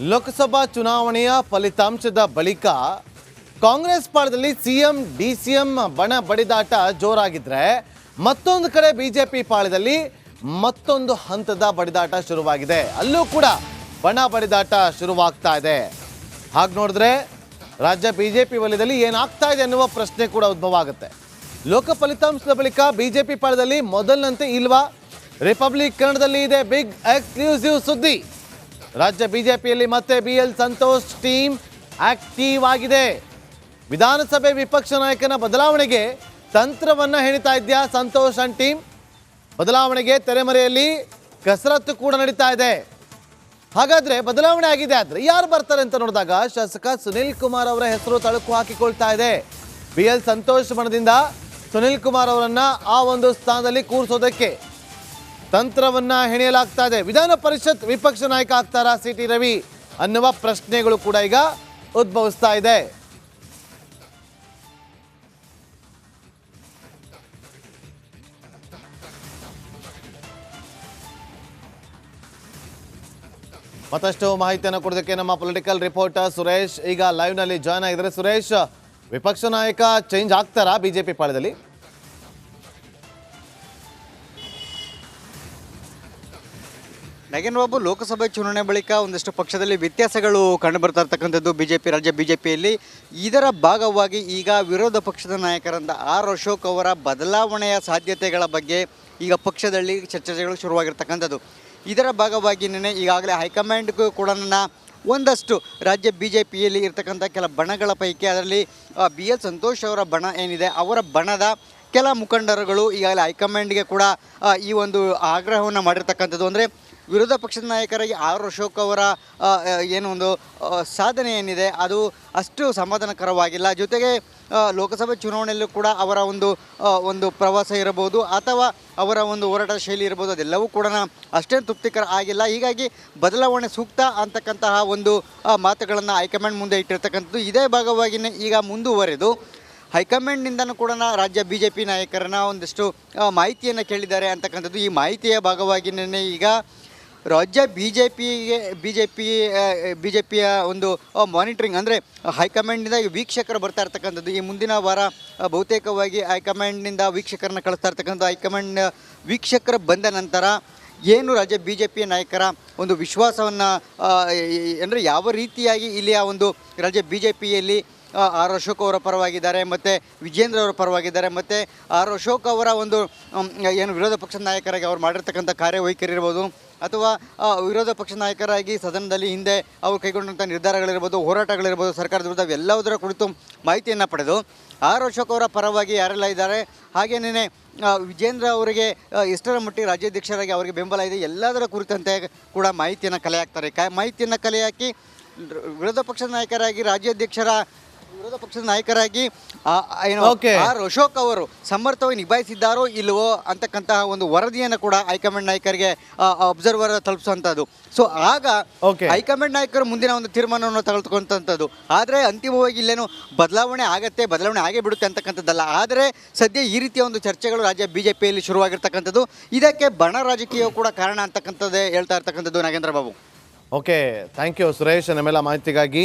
ಲೋಕಸಭಾ ಚುನಾವಣೆಯ ಫಲಿತಾಂಶದ ಬಳಿಕ ಕಾಂಗ್ರೆಸ್ ಪಾಳದಲ್ಲಿ ಸಿಎಂ ಡಿ ಸಿ ಎಂ ಬಣ ಬಡಿದಾಟ ಜೋರಾಗಿದ್ರೆ ಮತ್ತೊಂದು ಕಡೆ ಬಿಜೆಪಿ ಪಾಳದಲ್ಲಿ ಮತ್ತೊಂದು ಹಂತದ ಬಡಿದಾಟ ಶುರುವಾಗಿದೆ. ಅಲ್ಲೂ ಕೂಡ ಬಣ ಬಡಿದಾಟ ಶುರುವಾಗ್ತಾ ಇದೆ. ಹಾಗೆ ನೋಡಿದ್ರೆ ರಾಜ್ಯ ಬಿಜೆಪಿ ವಲಯದಲ್ಲಿ ಏನಾಗ್ತಾ ಇದೆ ಅನ್ನುವ ಪ್ರಶ್ನೆ ಕೂಡ ಉದ್ಭವ ಆಗುತ್ತೆ ಲೋಕ ಫಲಿತಾಂಶದ ಬಳಿಕ ಬಿಜೆಪಿ ಪಾಳದಲ್ಲಿ ಮೊದಲಿನಂತೆ ಇಲ್ವಾ? ರಿಪಬ್ಲಿಕ್ ಕನ್ನಡದಲ್ಲಿ ಇದೆ ಬಿಗ್ ಎಕ್ಸ್ಕ್ಲೂಸಿವ್ ಸುದ್ದಿ. ರಾಜ್ಯ ಬಿಜೆಪಿಯಲ್ಲಿ ಮತ್ತೆ B L Santosh team active ಆಗಿದೆ. ವಿಧಾನಸಭೆ ವಿಪಕ್ಷ ನಾಯಕನ ಬದಲಾವಣೆಗೆ ತಂತ್ರವನ್ನ ಹೆಣಿತಾ ಇದೆಯಾ ಸಂತೋಷ್ ಅಂಡ್ ಟೀಮ್? ಬದಲಾವಣೆಗೆ ತೆರೆಮರೆಯಲ್ಲಿ ಕಸರತ್ತು ಕೂಡ ನಡೀತಾ ಇದೆ. ಹಾಗಾದ್ರೆ ಬದಲಾವಣೆ ಆಗಿದೆ ಆದ್ರೆ ಯಾರು ಬರ್ತಾರೆ ಅಂತ ನೋಡಿದಾಗ ಶಾಸಕ ಸುನಿಲ್ ಕುಮಾರ್ ಅವರ ಹೆಸರು ತಳುಕು ಹಾಕಿಕೊಳ್ತಾ ಇದೆ. ಬಿ ಎಲ್ ಸಂತೋಷ್ ಬಣದಿಂದ ಸುನಿಲ್ ಕುಮಾರ್ ಅವರನ್ನ ಆ ಒಂದು ಸ್ಥಾನದಲ್ಲಿ ಕೂರಿಸೋದಕ್ಕೆ ತಂತ್ರವನ್ನ ಹೆಣೆಯಲಾಗ್ತಾ ಇದೆ. ವಿಧಾನ ಪರಿಷತ್ ವಿಪಕ್ಷ ನಾಯಕ ಆಗ್ತಾರಾ ಸಿ ಟಿ ರವಿ ಅನ್ನುವ ಪ್ರಶ್ನೆಗಳು ಕೂಡ ಈಗ ಉದ್ಭವಿಸ್ತಾ ಇದೆ. ಮತ್ತಷ್ಟು ಮಾಹಿತಿಯನ್ನು ಕೊಡೋದಕ್ಕೆ ನಮ್ಮ ಪೊಲಿಟಿಕಲ್ ರಿಪೋರ್ಟರ್ ಸುರೇಶ್ ಈಗ ಲೈವ್ನಲ್ಲಿ ಜಾಯ್ನ್ ಆಗಿದ್ದಾರೆ. ಸುರೇಶ್, ವಿಪಕ್ಷ ನಾಯಕ ಚೇಂಜ್ ಆಗ್ತಾರಾ ಬಿಜೆಪಿ ಪಾಳ್ಯದಲ್ಲಿ? ನಗೇನ್ ಬಾಬು, ಲೋಕಸಭೆ ಚುನಾವಣೆ ಬಳಿಕ ಒಂದಷ್ಟು ಪಕ್ಷದಲ್ಲಿ ವ್ಯತ್ಯಾಸಗಳು ಕಂಡು ಬರ್ತಾ ಇರ್ತಕ್ಕಂಥದ್ದು ಬಿಜೆಪಿ, ರಾಜ್ಯ ಬಿಜೆಪಿಯಲ್ಲಿ. ಇದರ ಭಾಗವಾಗಿ ಈಗ ವಿರೋಧ ಪಕ್ಷದ ನಾಯಕರಾದ ಆರ್ ಅಶೋಕ್ ಅವರ ಬದಲಾವಣೆಯ ಸಾಧ್ಯತೆಗಳ ಬಗ್ಗೆ ಈಗ ಪಕ್ಷದಲ್ಲಿ ಚರ್ಚೆಗಳು ಶುರುವಾಗಿರ್ತಕ್ಕಂಥದ್ದು. ಇದರ ಭಾಗವಾಗಿ ನಿನ್ನೆ ಈಗಾಗಲೇ ಹೈಕಮಾಂಡ್ಗೂ ಕೂಡ ನನ್ನ ಒಂದಷ್ಟು ರಾಜ್ಯ ಬಿ ಜೆ ಪಿಯಲ್ಲಿ ಇರ್ತಕ್ಕಂಥ ಕೆಲ ಬಣಗಳ ಪೈಕಿ ಅದರಲ್ಲಿ ಬಿ ಎಲ್ ಸಂತೋಷ್ ಅವರ ಬಣ ಏನಿದೆ, ಅವರ ಬಣದ ಕೆಲ ಮುಖಂಡರುಗಳು ಈಗಾಗಲೇ ಹೈಕಮಾಂಡ್ಗೆ ಕೂಡ ಈ ಒಂದು ಆಗ್ರಹವನ್ನು ಮಾಡಿರ್ತಕ್ಕಂಥದ್ದು. ಅಂದರೆ ವಿರೋಧ ಪಕ್ಷದ ನಾಯಕರಾಗಿ ಆರ್ ಅಶೋಕ್ ಅವರ ಏನು ಒಂದು ಸಾಧನೆ ಏನಿದೆ, ಅದು ಅಷ್ಟು ಸಮಾಧಾನಕರವಾಗಿಲ್ಲ. ಜೊತೆಗೆ ಲೋಕಸಭೆ ಚುನಾವಣೆಯಲ್ಲೂ ಕೂಡ ಅವರ ಒಂದು ಒಂದು ಪ್ರವಾಸ ಇರಬಹುದು, ಅಥವಾ ಅವರ ಒಂದು ಹೋರಾಟ ಶೈಲಿ ಇರ್ಬೋದು ಅದೆಲ್ಲವೂ ಕೂಡ ಅಷ್ಟೇ ತೃಪ್ತಿಕರ ಆಗಿಲ್ಲ. ಹೀಗಾಗಿ ಬದಲಾವಣೆ ಸೂಕ್ತ ಅಂತಕ್ಕಂತಹ ಒಂದು ಮಾತುಗಳನ್ನು ಹೈಕಮಾಂಡ್ ಮುಂದೆ ಇಟ್ಟಿರ್ತಕ್ಕಂಥದ್ದು ಇದೇ ಭಾಗವಾಗಿಯೇ ಈಗ ಮುಂದುವರೆದು, ಹೈಕಮಾಂಡ್ನಿಂದನೂ ಕೂಡ ರಾಜ್ಯ ಬಿ ಜೆ ಪಿ ನಾಯಕರನ್ನ ಒಂದಿಷ್ಟು ಮಾಹಿತಿಯನ್ನು ಕೇಳಿದ್ದಾರೆ ಅಂತಕ್ಕಂಥದ್ದು ಈ ಮಾಹಿತಿಯ ಭಾಗವಾಗಿಯೇ ಈಗ ರಾಜ್ಯ ಬಿ ಜೆ ಪಿಗೆ B J P B J ಪಿಯ ಒಂದು ಮಾನಿಟ್ರಿಂಗ್ ಅಂದರೆ ಹೈಕಮಾಂಡ್ನಿಂದ ವೀಕ್ಷಕರು ಬರ್ತಾ ಇರ್ತಕ್ಕಂಥದ್ದು. ಈ ಮುಂದಿನ ವಾರ ಬಹುತೇಕವಾಗಿ ಹೈಕಮಾಂಡ್ನಿಂದ ವೀಕ್ಷಕರನ್ನ ಕಳಿಸ್ತಾ ಇರ್ತಕ್ಕಂಥ ಹೈಕಮಾಂಡ್ ವೀಕ್ಷಕರು ಬಂದ ನಂತರ ಏನು ರಾಜ್ಯ ಬಿ ಜೆ ಪಿಯ ನಾಯಕರ ಒಂದು ವಿಶ್ವಾಸವನ್ನು ಅಂದರೆ ಯಾವ ರೀತಿಯಾಗಿ ಇಲ್ಲಿಯ ಒಂದು ರಾಜ್ಯ ಬಿ ಜೆ ಪಿಯಲ್ಲಿ ಆರ್ ಅಶೋಕ್ ಅವರ ಪರವಾಗಿದ್ದಾರೆ, ಮತ್ತು ವಿಜೇಂದ್ರ ಅವರ ಪರವಾಗಿದ್ದಾರೆ, ಮತ್ತು ಆರ್ ಅಶೋಕ್ ಅವರ ಒಂದು ಏನು ವಿರೋಧ ಪಕ್ಷದ ನಾಯಕರಾಗಿ ಅವ್ರು ಮಾಡಿರ್ತಕ್ಕಂಥ ಕಾರ್ಯವೈಖರಿ ಇರ್ಬೋದು ಅಥವಾ ವಿರೋಧ ಪಕ್ಷ ನಾಯಕರಾಗಿ ಸದನದಲ್ಲಿ ಹಿಂದೆ ಅವರು ಕೈಗೊಂಡಂಥ ನಿರ್ಧಾರಗಳಿರ್ಬೋದು, ಹೋರಾಟಗಳಿರ್ಬೋದು, ಸರ್ಕಾರದ ವಿರುದ್ಧ ಎಲ್ಲದರ ಕುರಿತು ಮಾಹಿತಿಯನ್ನು ಪಡೆದು ಆರ್ ಅಶೋಕ್ ಅವರ ಪರವಾಗಿ ಯಾರೆಲ್ಲ ಇದ್ದಾರೆ ಹಾಗೇನೇ ವಿಜೇಂದ್ರ ಅವರಿಗೆ ಎಷ್ಟರ ಮಟ್ಟಿಗೆ ರಾಜ್ಯಾಧ್ಯಕ್ಷರಾಗಿ ಅವರಿಗೆ ಬೆಂಬಲ ಇದೆ, ಎಲ್ಲದರ ಕುರಿತಂತೆ ಕೂಡ ಮಾಹಿತಿಯನ್ನು ಕಲೆ ಹಾಕ್ತಾರೆ. ಕ, ಮಾಹಿತಿಯನ್ನು ಕಲೆ ಹಾಕಿ ವಿರೋಧ ಪಕ್ಷದ ನಾಯಕರಾಗಿ ರಾಜ್ಯಾಧ್ಯಕ್ಷರ ವಿರೋಧ ಪಕ್ಷದ ನಾಯಕರಾಗಿ ಏನು ಆರ್ ಅಶೋಕ್ ಅವರು ಸಮರ್ಥವಾಗಿ ನಿಭಾಯಿಸಿದ್ದಾರೋ ಇಲ್ಲವೋ ಅಂತಕ್ಕಂತಹ ಒಂದು ವರದಿಯನ್ನು ಕೂಡ ಹೈಕಮಾಂಡ್ ನಾಯಕರಿಗೆ ಅಬ್ಸರ್ವರ್ ತಲುಪಿಸುವಂಥದ್ದು. ಸೊ ಆಗ. ಹೈಕಮಾಂಡ್ ನಾಯಕರು ಮುಂದಿನ ಒಂದು ತೀರ್ಮಾನವನ್ನು ತಗೊಳ್ತಕ್ಕಂಥದ್ದು ಆದರೆ ಅಂತಿಮವಾಗಿ ಇಲ್ಲೇನು ಬದಲಾವಣೆ ಆಗತ್ತೆ ಬದಲಾವಣೆ ಆಗೇ ಬಿಡುತ್ತೆ ಅಂತಕ್ಕಂಥದ್ದಲ್ಲ. ಆದರೆ ಸದ್ಯ ಈ ರೀತಿಯ ಒಂದು ಚರ್ಚೆಗಳು ರಾಜ್ಯ ಬಿಜೆಪಿಯಲ್ಲಿ ಶುರುವಾಗಿರ್ತಕ್ಕಂಥದ್ದು. ಇದಕ್ಕೆ ಬಣ ರಾಜಕೀಯ ಕೂಡ ಕಾರಣ ಅಂತಕ್ಕಂಥದ್ದೇ ಹೇಳ್ತಾ ಇರ್ತಕ್ಕಂಥದ್ದು Nagendra Babu. Okay thank you Suresh ನಮ್ಮೆಲ್ಲ ಮಾಹಿತಿಗಾಗಿ.